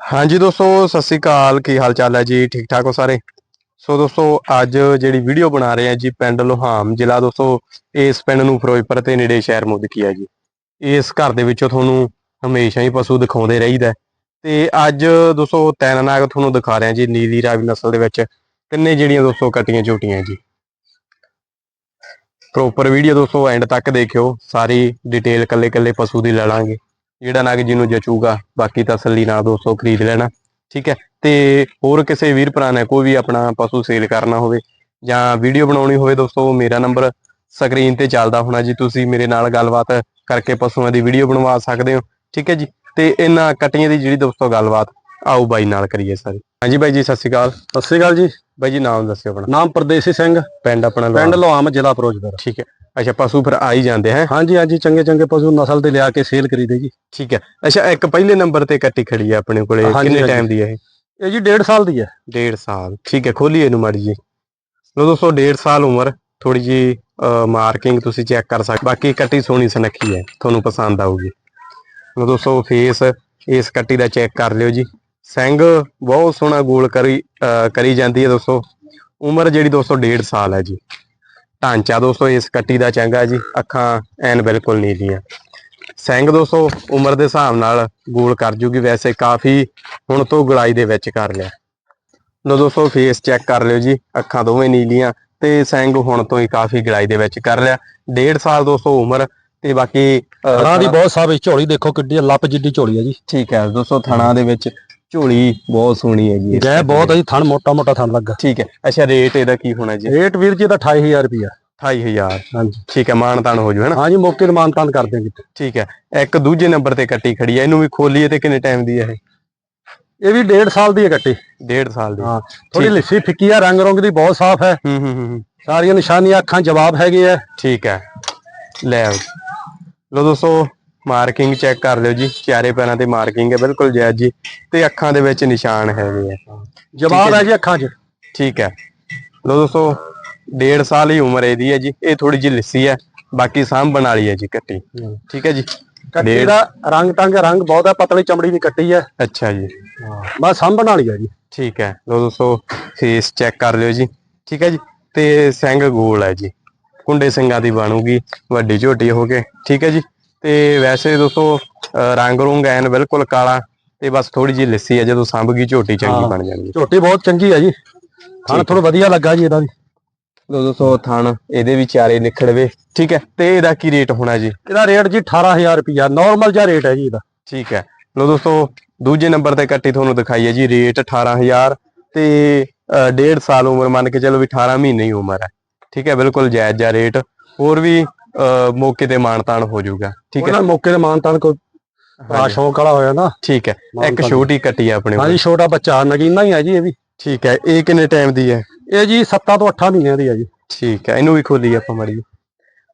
ਹਾਂਜੀ ਦੋਸਤੋ, ਸਤਿ ਸ੍ਰੀ ਅਕਾਲ। ਕੀ ਹਾਲ ਚਾਲ ਹੈ ਜੀ? ਠੀਕ ਠਾਕ ਹੋ ਸਾਰੇ? ਸੋ ਦੋਸਤੋ, ਅੱਜ ਜਿਹੜੀ ਵੀਡੀਓ ਬਣਾ ਰਹੇ ਆ ਜੀ ਪਿੰਡ ਲੋਹਾਮ ਜ਼ਿਲ੍ਹਾ ਦੋਸਤੋ, ਇਸ ਪਿੰਡ ਨੂੰ ਫਿਰੋਜ਼ਪੁਰ ਤੇ ਨੇੜੇ ਸ਼ਹਿਰ ਮੁਦਕੀ ਹੈ ਜੀ। ਇਸ ਘਰ ਦੇ ਵਿੱਚੋਂ ਤੁਹਾਨੂੰ ਹਮੇਸ਼ਾ ਹੀ ਪਸ਼ੂ ਦਿਖਾਉਂਦੇ ਰਹੀਦਾ ਤੇ ਅੱਜ ਦੋਸਤੋ ਤਿੰਨ ਨਾਗ ਤੁਹਾਨੂੰ ਦਿਖਾ ਰਹੇ ਆ ਜੀ, ਨੀਲੀ ਰਾਵੀ ਨਸਲ ਦੇ ਵਿੱਚ ਤਿੰਨੇ ਜਿਹੜੀਆਂ ਦੋਸਤੋ ਕੱਟੀਆਂ ਝੋਟੀਆਂ ਜੀ। ਪ੍ਰੋਪਰ ਵੀਡੀਓ ਦੋਸਤੋ ਐਂਡ ਤੱਕ ਦੇਖਿਓ। ਸਾਰੀ ਡਿਟੇਲ ਕੱਲੇ ਕੱਲੇ ਪਸ਼ੂ ਦੀ ਲੈ ਲਾਂਗੇ। ਜਿਹੜਾ ਨਗ ਜਿਹਨੂੰ ਜਚੂਗਾ ਬਾਕੀ ਤਸੱਲੀ ਨਾਲ ਦੋਸਤੋ ਖਰੀਦ ਲੈਣਾ, ਠੀਕ ਹੈ? ਤੇ ਹੋਰ ਕਿਸੇ ਵੀਰ ਭਰਾ ਨੇ ਕੋਈ ਵੀ ਆਪਣਾ ਪਸ਼ੂ ਸੇਲ ਕਰਨਾ ਹੋਵੇ ਜਾਂ ਵੀਡੀਓ ਬਣਾਉਣੀ ਹੋਵੇ ਦੋਸਤੋ ਮੇਰਾ ਨੰਬਰ ਸਕਰੀਨ ਤੇ ਚੱਲਦਾ ਹੋਣਾ ਜੀ। ਤੁਸੀਂ ਮੇਰੇ ਨਾਲ ਗੱਲਬਾਤ ਕਰਕੇ ਪਸ਼ੂਆਂ ਦੀ ਵੀਡੀਓ ਬਣਵਾ ਸਕਦੇ ਹੋ, ਠੀਕ ਹੈ ਜੀ? ਤੇ ਇਹਨਾਂ ਕਟੀਆਂ ਦੀ ਜਿਹੜੀ ਦੋਸਤੋ ਗੱਲਬਾਤ ਆਓ ਬਾਈ ਨਾਲ ਕਰੀਏ ਸਾਰੀ। ਹਾਂਜੀ ਬਾਈ ਜੀ ਸਤਿ ਸ਼੍ਰੀ ਅਕਾਲ। ਸਤਿ ਸ੍ਰੀ ਅਕਾਲ ਜੀ। ਬਾਈ ਜੀ ਨਾਮ ਦੱਸਿਓ ਆਪਣਾ। ਨਾਮ ਪਰਦੇਸੀ ਸਿੰਘ। ਪਿੰਡ ਆਪਣਾ ਪਿੰਡ। ਲੋਹਾਮ ਜ਼ਿਲ੍ਹਾ ਫਿਰੋਜ਼ਪੁਰ। ਠੀਕ ਹੈ। ਅੱਛਾ ਪਸ਼ੂ ਫਿਰ ਆ ਹੀ ਜਾਂਦੇ ਹੈ? ਹਾਂਜੀ ਹਾਂਜੀ ਚੰਗੇ ਚੰਗੇ ਪਸ਼ੂ ਨਸਲ ਦੇ ਲਿਆ ਕੇ ਸੇਲ ਕਰੀਦੇ ਜੀ। ਠੀਕ ਹੈ। ਅੱਛਾ ਇੱਕ ਪਹਿਲੇ ਨੰਬਰ ਤੇ ਕੱਟੀ ਖੜੀ ਹੈ ਆਪਣੇ ਕੋਲੇ। ਕਿੰਨੇ। ਟਾਈਮ ਦੀ ਹੈ ਇਹ? ਇਹ ਜੀ 1.5 ਸਾਲ ਦੀ ਹੈ। ਡੇਢ ਸਾਲ। ਠੀਕ ਹੈ ਖੋਲੀਏ ਇਹਨੂੰ ਮਾੜੀ ਜੀ ਲੋ ਦੋਸਤੋ ਡੇਢ ਸਾਲ ਉਮਰ। ਥੋੜੀ ਜੀ ਮਾਰਕਿੰਗ ਤੁਸੀਂ ਚੈੱਕ ਕਰ ਸਕਦੇ। ਬਾਕੀ ਕੱਟੀ ਸੋਹਣੀ ਸੁਨੱਖੀ ਹੈ। ਤੁਹਾਨੂੰ ਪਸੰਦ ਆਊਗੀ। ਲੋ ਦੋਸਤੋ ਫੇਸ ਇਸ ਕੱਟੀ ਦਾ ਚੈੱਕ ਕਰ ਲਿਓ ਜੀ। ਸਿੰਘ ਬਹੁਤ ਸੋਹਣਾ ਗੋਲ ਕਰੀ ਕਰੀ ਜਾਂਦੀ ਹੈ ਦੋਸਤੋ। ਉਮਰ ਜਿਹੜੀ ਦੋਸਤੋ ਡੇਢ ਸਾਲ ਹੈ ਜੀ। ਢਾਂਚਾ ਦੋਸਤੋ ਇਸ ਕੱਟੀ ਦਾ ਚੰਗਾ ਜੀ ਅੱਖਾਂ ਐਨ ਬਿਲਕੁਲ ਨੀਲੀਆਂ। ਸਿੰਘ ਦੋਸਤੋ ਉਮਰ ਦੇ ਹਿਸਾਬ ਨਾਲ ਗੋਲ ਕਰ ਜੂਗੀ ਵੈਸੇ ਕਾਫੀ ਹੁਣ ਤੋਂ ਗੁਲਾਈ ਦੇ ਵਿੱਚ ਕਰ ਲਿਆ। ਲੋ ਦੋਸਤੋ ਫੇਸ ਚੈੱਕ ਕਰ ਲਿਓ ਜੀ ਅੱਖਾਂ ਦੋਵੇਂ ਨੀਲੀਆਂ ਤੇ ਸਿੰਘ ਹੁਣ ਤੋਂ ਹੀ ਕਾਫੀ ਗਲਾਈ ਦੇ ਵਿੱਚ ਕਰ ਲਿਆ। ਡੇਢ ਸਾਲ ਦੋਸਤੋ ਉਮਰ ਤੇ ਬਾਕੀ ਹਣਾ ਦੀ ਬਹੁਤ ਸਾਫ਼ ਝੋਲੀ ਦੇਖੋ ਕਿੱਡੀ ਲੱਪ ਜਿੱਡੀ ਝੋਲੀ ਹੈ ਜੀ। ਠੀਕ ਹੈ ਦੋਸਤੋ ਥਣਾ ਦੇ ਵਿੱਚ ਝੋਲੀ ਬਹੁਤ ਸੋਹਣੀ ਹੈ ਜੀ ਇਸ ਜੈ ਬਹੁਤ। ਹੈ ਜੀ ਥਣ ਮੋਟਾ ਮੋਟਾ ਥਣ ਲੱਗਾ। ਠੀਕ ਹੈ। ਅੱਛਾ ਰੇਟ ਇਹਦਾ ਕੀ ਹੋਣਾ ਜੀ? ਰੇਟ ਵੀਰ ਜੀ ਦਾ 28000 ਰੁਪਿਆ 28000 ਹਾਂਜੀ। ਠੀਕ ਹੈ ਮਾਨ ਤਾਨ ਹੋ ਜੂ ਹੈ ਨਾ? ਹਾਂਜੀ ਮੌਕੇ ਤੇ ਮਾਨਤਾਨ ਕਰ ਦਿਆਂਗੇ ਠੀਕ ਹੈ। ਇੱਕ ਦੂਜੇ ਨੰਬਰ ਤੇ ਕੱਟੀ ਖੜੀ ਹੈ। ਇਹਨੂੰ ਵੀ ਖੋਲੀਏ ਤੇ ਕਿੰਨੇ ਟਾਈਮ ਦੀ ਹੈ ਇਹ? ਇਹ ਵੀ 1.5 ਸਾਲ ਦੀ ਹੈ ਕੱਟੀ। ਡੇਢ ਸਾਲ ਦੀ। ਹਾਂ ਥੋੜੀ। ਲਿੱਸੀ ਫਿੱਕੀ ਆ ਰੰਗ ਰੰਗ ਦੀ ਬਹੁਤ ਸਾਫ਼ ਹੈ। ਹੂੰ ਹੂੰ ਹੂੰ। ਸਾਰੀਆਂ ਨਿਸ਼ਾਨੀਆਂ ਅੱਖਾਂ ਜਵਾਬ ਹੈਗੇ ਆ। ਠੀਕ ਹੈ। ਲੈ ਲੋ ਦੋਸਤੋ ਮਾਰਕਿੰਗ ਚੈੱਕ ਕਰ ਲਿਓ ਜੀ। ਚਾਰੇ ਪੈਰਾਂ ਤੇ ਮਾਰਕਿੰਗ ਹੈ ਬਿਲਕੁਲ ਜਾਇਜ਼ ਜੀ। ਤੇ ਅੱਖਾਂ ਦੇ ਵਿੱਚ ਨਿਸ਼ਾਨ ਹੈਗੇ ਆ। ਜਵਾਬ ਹੈ ਜੀ। ਅੱਖਾਂ 'ਚ। ਠੀਕ ਹੈ। ਲੋ ਦੋਸਤੋ ਡੇਢ ਸਾਲ ਹੀ ਉਮਰ ਇਹਦੀ ਹੈ ਜੀ। ਇਹ ਥੋੜੀ ਜਿਹੀ ਲਿੱਸੀ ਹੈ। ਬਾਕੀ ਸਾਂਭਣ ਵਾਲੀ ਹੈ ਜੀ ਕੱਟੀ। ਠੀਕ ਹੈ ਜੀ। ਕੱਟੀ ਦਾ ਰੰਗ ਟੰਗ ਰੰਗ ਬਹੁਤ ਹੈ ਪਤਲੀ ਚਮੜੀ ਦੀ ਕੱਟੀ ਹੈ। ਅੱਛਾ ਜੀ। ਬਸ ਸਾਂਭਣ ਵਾਲੀ ਹੈ ਜੀ। ਠੀਕ ਹੈ। ਲੋ ਦੋਸਤੋ ਫੇਸ ਚੈੱਕ ਕਰ ਲਿਓ ਜੀ। ਠੀਕ ਹੈ ਜੀ। ਤੇ ਸਿੰਘ ਗੋਲ ਹੈ ਜੀ। ਕੁੰਡੇ ਸਿੰਘਾਂ ਦੀ ਬਣੂਗੀ। ਵੱਡੀ ਝੋਟੀ ਹੋ ਕੇ। ਠੀਕ ਹੈ ਜੀ। ਤੇ ਵੈਸੇ ਦੋਸਤੋ ਰੰਗ ਰੁੰਗ ਐਨ ਬਿਲਕੁਲ ਕਾਲਾ ਤੇ ਬਸ ਥੋੜੀ ਜਿਹੀ ਲਿੱਸੀ ਹੈ ਜਦੋਂ ਸੰਭ ਗਈ ਝੋਟੀ ਚੰਗੀ। ਬਣ ਜਾਂਦੀ ਝੋਟੀ ਬਹੁਤ ਚੰਗੀ ਹੈ ਜੀ। ਥਣ ਹੈ। ਥੋੜਾ ਵਧੀਆ ਲੱਗਾ ਜੀ ਇਹਦਾ ਵੀ। ਲੋ ਦੋਸਤੋ ਥਣ ਇਹਦੇ ਵੀ ਚਾਰੇ ਨਿਖੜਵੇ ਠੀਕ ਹੈ? ਤੇ ਇਹਦਾ ਕੀ ਰੇਟ ਹੋਣਾ ਜੀ? ਇਹਦਾ ਰੇਟ ਜੀ 18000 ਰੁਪਿਆ ਨਾਰਮਲ ਜਿਹਾ ਰੇਟ ਹੈ ਜੀ ਇਹਦਾ। ਠੀਕ ਹੈ। ਲੋ ਦੋਸਤੋ ਦੂਜੇ ਨੰਬਰ ਤੇ ਕੱਟੀ ਤੁਹਾਨੂੰ ਦਿਖਾਈ ਹੈ ਜੀ ਰੇਟ 18000 ਤੇ ਅਹ, ਡੇਢ ਸਾਲ ਉਮਰ ਮੰਨ ਕੇ ਚਲੋ ਵੀ 18 ਮਹੀਨੇ ਹੀ ਉਮਰ ਹੈ। ਠੀਕ ਹੈ ਬਿਲਕੁਲ ਜਾਇਜ਼ ਜਿਹਾ ਰੇਟ। ਹੋਰ ਵੀ ਮੌਕੇ ਤੇ ਮਾਨਤਾਨ ਹੋ ਜਾਊਗਾ। ਠੀਕ ਹੈ? ਉਹਨਾਂ ਮੌਕੇ ਤੇ ਮਾਨਤਾਨ ਕੋਈ ਆ ਸ਼ੌਕ ਵਾਲਾ ਹੋਇਆ ਨਾ। ਠੀਕ ਹੈ। ਇੱਕ। ਛੋਟੀ ਕੱਟੀ ਹੈ ਆਪਣੇ ਕੋਲ। ਹਾਂਜੀ ਛੋਟਾ ਬੱਚਾ ਨਗੀਨਾ ਹੀ ਹੈ ਜੀ ਇਹ ਵੀ। ਠੀਕ ਹੈ। ਇਹ ਕਿੰਨੇ ਟਾਈਮ ਦੀ ਹੈ? ਇਹ ਜੀ 7 ਤੋਂ 8 ਮਹੀਨਿਆਂ ਦੀ ਹੈ ਜੀ। ਠੀਕ ਹੈ। ਇਹਨੂੰ ਵੀ ਖੋਲੀ ਆਪਾਂ ਮੜੀ ਲੋ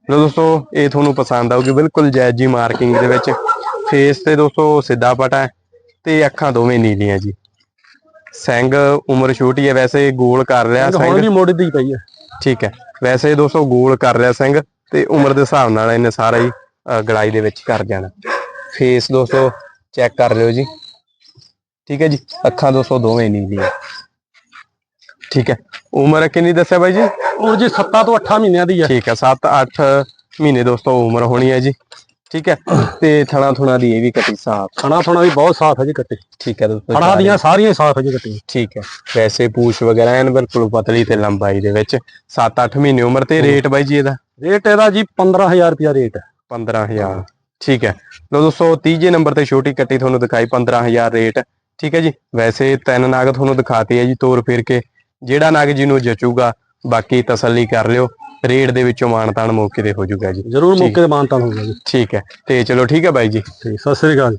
ਦੋਸਤੋ ਇਹ ਤੁਹਾਨੂੰ ਪਸੰਦ ਆਊਗੀ। ਬਿਲਕੁਲ ਜਾਇਜ਼ ਜੀ ਮਾਰਕਿੰਗ ਦੇ ਵਿੱਚ। ਫੇਸ ਤੇ ਦੋਸਤੋ ਸਿੱਧਾ ਪਟਾ ਹੈ ਤੇ ਅੱਖਾਂ ਦੋਵੇਂ ਨੀਲੀਆਂ ਜੀ। ਸਿੰਘ ਉਮਰ ਛੋਟੀ ਹੈ ਵੈਸੇ ਗੋਲ ਕਰ ਰਿਹਾ ਹੁਣ ਸਿੰਘ। ਵੀ ਮੋੜੀ ਪਈ ਹੈ। ਠੀਕ ਹੈ। ਵੈਸੇ ਦੋਸਤੋ ਗੋਲ ਕਰ ਰਿਹਾ ਸਿੰਘ। ਤੇ ਉਮਰ ਦੇ ਹਿਸਾਬ ਨਾਲ ਇਹਨੇ ਸਾਰਾ ਹੀ ਅ, ਗਲਾਈ ਦੇ ਵਿੱਚ ਕਰ ਜਾਣਾ। ਫੇਸ ਦੋਸਤੋ ਚੈੱਕ ਕਰ ਲਿਓ ਜੀ। ਠੀਕ ਹੈ ਜੀ? ਅੱਖਾਂ ਦੋਸਤੋ ਦੋਵੇਂ ਨੀਲੀਆਂ ਠੀਕ ਹੈ। ਉਮਰ ਕਿੰਨੀ ਦੱਸਿਆ ਬਾਈ ਜੀ? ਉਹ ਜੀ 7 ਤੋਂ 8 ਮਹੀਨਿਆਂ ਦੀ ਹੈ। ਠੀਕ ਹੈ 7-8 ਮਹੀਨੇ ਦੋਸਤੋ ਉਮਰ ਹੋਣੀ ਹੈ ਜੀ। ਠੀਕ ਹੈ? ਤੇ ਥਣਾ ਥੁਣਾ ਦੀ ਇਹ ਵੀ ਕੱਟੀ ਸਾਫ਼। ਥਣਾ ਥਣਾ ਵੀ ਬਹੁਤ ਸਾਫ਼ ਹੈ ਜੀ ਕੱਟੀ। ਠੀਕ ਹੈ ਦੋਸਤੋ ਥਣਾ ਦੀਆਂ ਸਾਰੀਆਂ ਸਾਫ਼ ਹੈ ਜੀ ਕੱਟੀ। ਠੀਕ ਹੈ। ਵੈਸੇ ਪੂਛ ਵਗੈਰਾ ਐਨ ਬਿਲਕੁਲ ਪਤਲੀ ਤੇ ਲੰਬਾਈ ਦੇ ਵਿੱਚ। 7-8 ਮਹੀਨੇ ਉਮਰ ਤੇ ਰੇਟ ਬਾਈ ਜੀ ਇਹਦਾ। ਰੇਟ ਇਹਦਾ ਜੀ 15000 ਰੁਪਿਆ ਰੇਟ ਹੈ। 15000 ਠੀਕ ਹੈ। ਲੋ ਦੋਸਤੋ ਤੀਜੇ ਨੰਬਰ ਤੇ ਛੋਟੀ ਕੱਟੀ ਤੁਹਾਨੂੰ ਦਿਖਾਈ 15000 ਰੇਟ ਠੀਕ ਹੈ ਜੀ। ਵੈਸੇ ਤਿੰਨ ਨਾਗ ਤੁਹਾਨੂੰ ਦਿਖਾਤੇ ਹੈ ਜੀ ਤੋਰ ਫਿਰ ਕੇ। ਜਿਹੜਾ ਨਾਗ ਜਿਹਨੂੰ ਜਚੂਗਾ ਬਾਕੀ ਤਸੱਲੀ ਕਰ ਲਿਓ। ਰੇਟ ਦੇ ਵਿੱਚੋਂ ਮਾਨਤਾਨ ਮੌਕੇ ਤੇ ਹੋ ਜਾਊਗਾ ਜੀ। ਜ਼ਰੂਰ। ਮੌਕੇ ਤੇ ਮਾਨਤਾਨ ਹੋਊਗਾ ਜੀ। ਠੀਕ ਹੈ। ਤੇ ਚਲੋ ਠੀਕ ਹੈ ਬਾਈ ਜੀ। ਸਤਿ ਸ੍ਰੀ ਅਕਾਲ